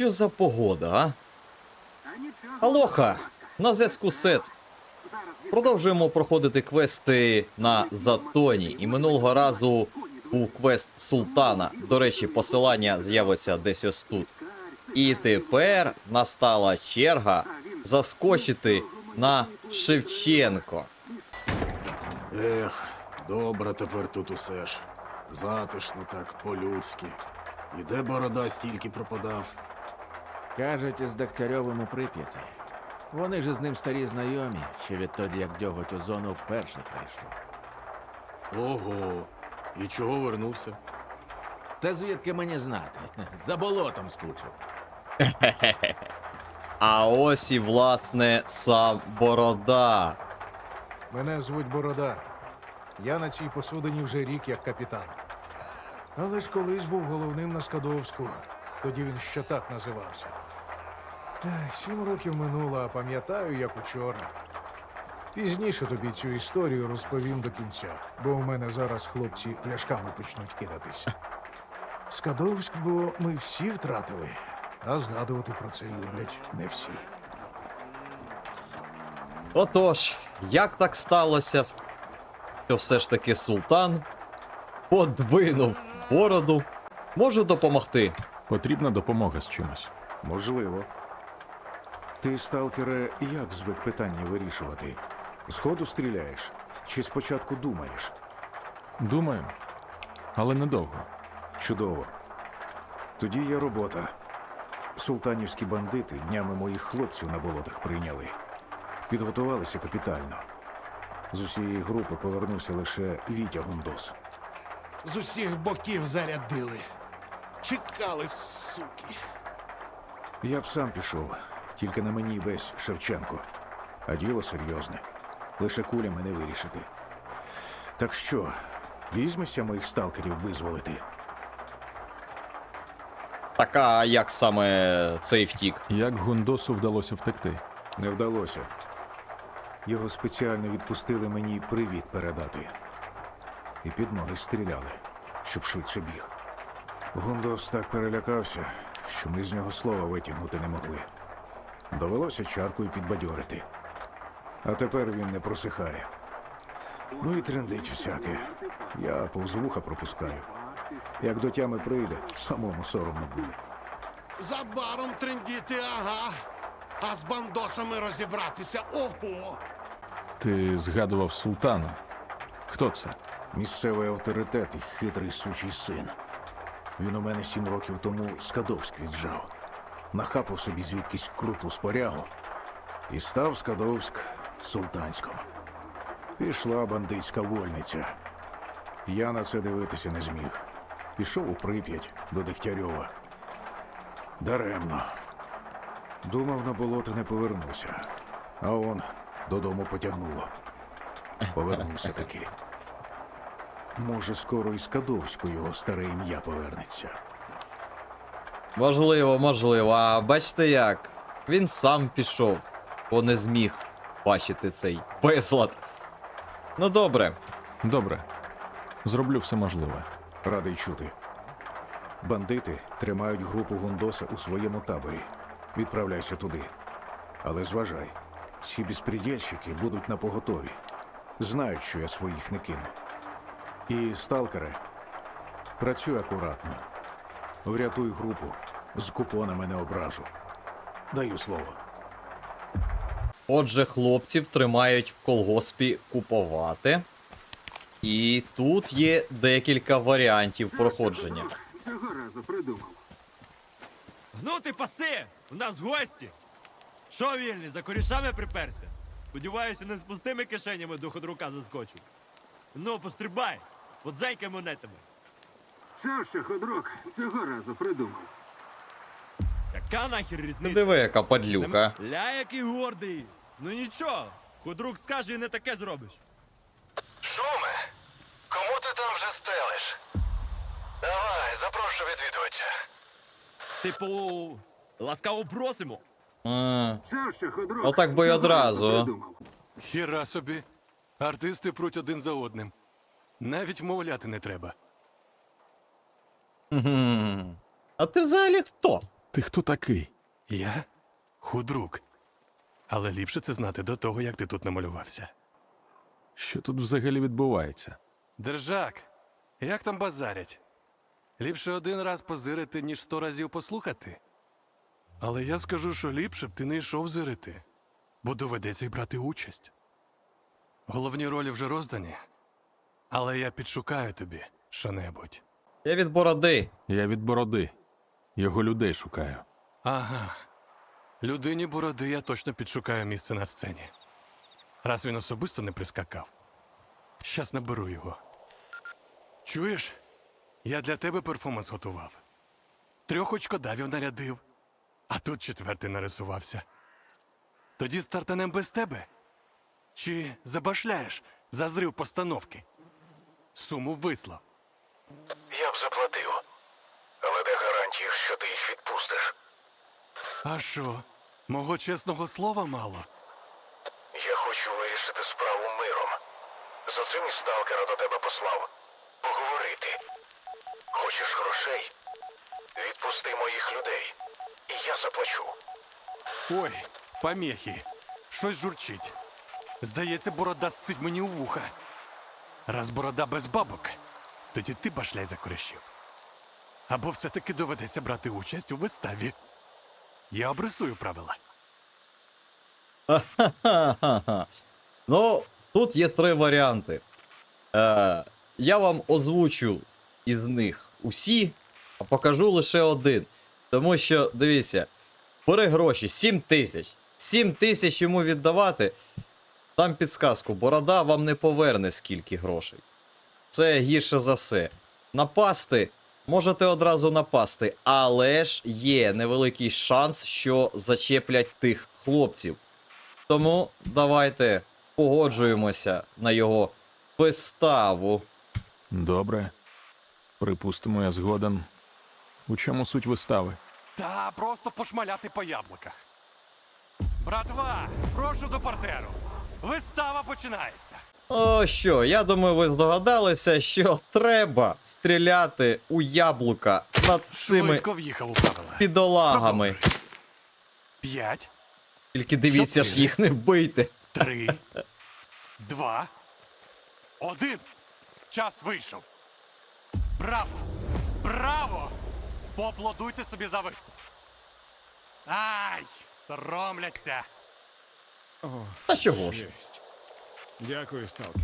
що за погода, а? Алоха! На зв'язку Сет. Продовжуємо проходити квести на Затоні. І минулого разу був квест Султана. До речі, посилання з'явиться десь ось тут. І тепер настала черга заскочити на Шевченко. Ех, добре тепер тут усе ж. Затишно так, по-людськи. І де борода стільки пропадав? Кажуть, із Дегтярьовим у Прип'яті. Вони ж з ним старі знайомі, ще відтоді, як дьоготь у зону вперше прийшов. Ого. І чого вернувся? Та звідки мені знати? За болотом скучив. А ось і власне сам Борода. Мене звуть Борода. Я на цій посудині вже рік як капітан. Але ж колись був головним на Скадовську. Тоді він ще так називався. Сім років минуло, а пам'ятаю, як учора. Пізніше тобі цю історію розповім до кінця, бо у мене зараз хлопці пляшками почнуть кидатись. Скадовськ, бо ми всі втратили, а згадувати про це люблять не всі. Отож, як так сталося, що все ж таки султан подвинув бороду. Можу допомогти. Потрібна допомога з чимось. Можливо. Ти, сталкере, як звик питання вирішувати? Зходу стріляєш? Чи спочатку думаєш? Думаю, але недовго. Чудово. Тоді є робота. Султанівські бандити днями моїх хлопців на болотах прийняли. Підготувалися капітально. З усієї групи повернувся лише Вітя Гундос. З усіх боків зарядили. Чекали, суки. Я б сам пішов, тільки на мені весь Шевченко. А діло серйозне. Лише кулями не вирішити. Так що, візьмешся моїх сталкерів визволити? Так а як саме цей втік? Як Гундосу вдалося втекти? Не вдалося. Його спеціально відпустили мені привіт передати. І під ноги стріляли, щоб швидше біг. Гундос так перелякався, що ми з нього слова витягнути не могли. Довелося чаркою підбадьорити. А тепер він не просихає. Ну і трендить всяке. Я повз вуха пропускаю. Як до тями прийде, самому соромно буде. За баром трендіти, ага. А з бандосами розібратися. Ого! Ти згадував султана. Хто це? Місцевий авторитет і хитрий сучий син. Він у мене сім років тому Скадовськ віджав. Нахапав собі звідкись круту спорягу і став Скадовськ султанськом. Пішла бандитська вольниця. Я на це дивитися не зміг. Пішов у Прип'ять до Дегтярьова. Даремно. Думав, на болото не повернуся. А он додому потягнуло. Повернувся таки. Може, скоро і Скадовську його старе ім'я повернеться. Можливо, можливо. А бачите як? Він сам пішов, бо не зміг бачити цей безлад. Ну добре, Добре. Зроблю все можливе. Радий чути. Бандити тримають групу Гундоса у своєму таборі. Відправляйся туди. Але зважай, ці безпредельщики будуть на поготові. Знають, що я своїх не кину. І, сталкере, працюй акуратно. Врятуй групу. З купонами не ображу. Даю слово. Отже, хлопців тримають в колгоспі купувати. І тут є декілька варіантів проходження. Ну ти паси! У нас гості! Що вільний, за корішами приперся? Сподіваюся, не з пустими кишенями до ходрука заскочив. Ну, пострибай, от зайка монетами. Що ще ходрук цього разу придумав? Яка нахер Не різниця? диви, яка падлюка. Ля, який гордий. Ну нічого, ходрук скаже і не таке зробиш. Шуме, кому ти там вже стелиш? Давай, запрошую відвідувача. Типу, ласкаво просимо. А, Що ще ходрук? Отак би й цього одразу. придумав? Хіра собі. Артисти пруть один за одним. Навіть вмовляти не треба. А ти взагалі хто? Ти хто такий? Я худрук. Але ліпше це знати до того, як ти тут намалювався. Що тут взагалі відбувається? Держак, як там базарять? Ліпше один раз позирити, ніж сто разів послухати. Але я скажу, що ліпше б ти не йшов зирити, бо доведеться й брати участь. Головні ролі вже роздані, але я підшукаю тобі що-небудь. Я від бороди. Я від бороди. Його людей шукаю. Ага. Людині бороди я точно підшукаю місце на сцені. Раз він особисто не прискакав. Щас наберу його. Чуєш? Я для тебе перформанс готував. Трьох очкодавів нарядив, а тут четвертий нарисувався. Тоді стартанем без тебе? Чи забашляєш за зрив постановки? Суму вислав. Я б заплатив. Але де гарантії, що ти їх відпустиш? А що, мого чесного слова мало? Я хочу вирішити справу миром. За цим і сталкера до тебе послав. Поговорити. Хочеш грошей? Відпусти моїх людей. І я заплачу. Ой, помехи. Щось журчить. Здається, борода сцить мені у вуха. Раз борода без бабок, тоді ти башляй за коришів. Або все-таки доведеться брати участь у виставі. Я обрисую правила. Ну, тут є три варіанти. Е, я вам озвучу із них усі, а покажу лише один. Тому що, дивіться, бери гроші 7 тисяч. 7 тисяч йому віддавати. Там підсказку, борода вам не поверне скільки грошей. Це гірше за все. Напасти. Можете одразу напасти, але ж є невеликий шанс, що зачеплять тих хлопців. Тому давайте погоджуємося на його виставу. Добре. Припустимо, я згоден. У чому суть вистави? Та просто пошмаляти по яблуках. Братва, прошу до партеру. Вистава починається. О, що, я думаю, ви здогадалися, що треба стріляти у яблука над цими Швидко в'їхав у правила. підолагами. П'ять, Тільки дивіться ж Чотири. їх не вбийте. три, два, один. Час вийшов. Браво! Браво! Поаплодуйте собі за виступ. Ай! Соромляться. Та чого ж? Єсть. Дякую, сталкер.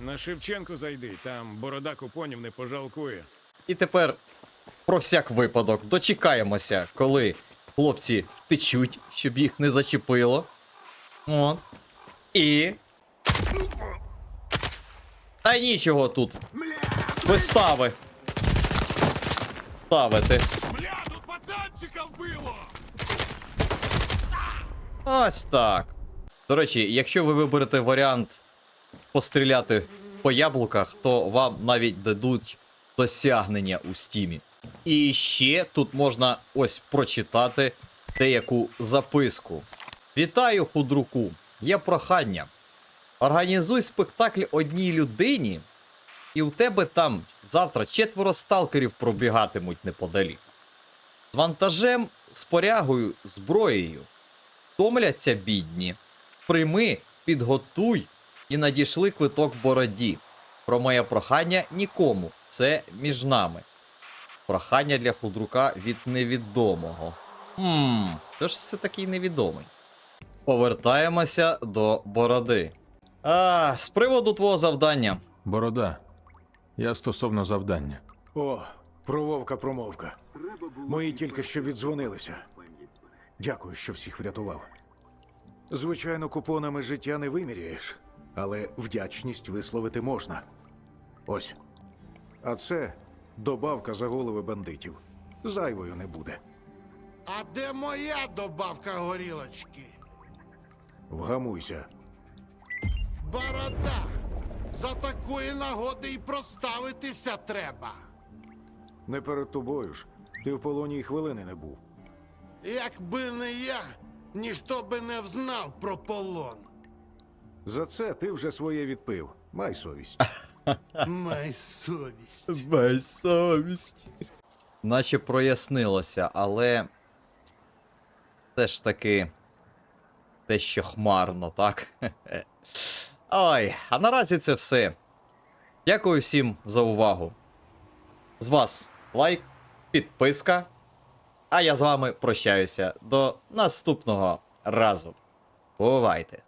На Шевченко зайди, там борода купонів не пожалкує. І тепер про всяк випадок дочекаємося, коли хлопці втечуть, щоб їх не зачепило. От. І. Та й нічого тут. Вистави. Ставити. Бля, тут пацанчика вбило! Ось так. До речі, якщо ви виберете варіант постріляти по яблуках, то вам навіть дадуть досягнення у стімі. І ще тут можна ось прочитати деяку записку. Вітаю, худруку! Є прохання. Організуй спектакль одній людині, і у тебе там завтра четверо сталкерів пробігатимуть неподалік. З вантажем, спорягою, зброєю. Томляться бідні. Прийми, підготуй і надійшли квиток бороді. Про моє прохання нікому. Це між нами. Прохання для худрука від невідомого. Хм, хто ж це такий невідомий? Повертаємося до бороди. А, з приводу твого завдання. Борода. Я стосовно завдання. О, про вовка промовка. Мої тільки що віддзвонилися. Дякую, що всіх врятував. Звичайно, купонами життя не виміряєш, але вдячність висловити можна. Ось. А це добавка за голови бандитів. Зайвою не буде. А де моя добавка горілочки? Вгамуйся. Борода. За такої нагоди і проставитися треба. Не перед тобою ж. Ти в полоні й хвилини не був. Якби не я, ніхто би не взнав про полон. За це ти вже своє відпив. Май совість. Май совість. Без совість. наче прояснилося, але все ж таки дещо хмарно, так? Ой, а наразі це все. Дякую всім за увагу. З вас лайк, підписка. А я з вами прощаюся до наступного разу. Бувайте!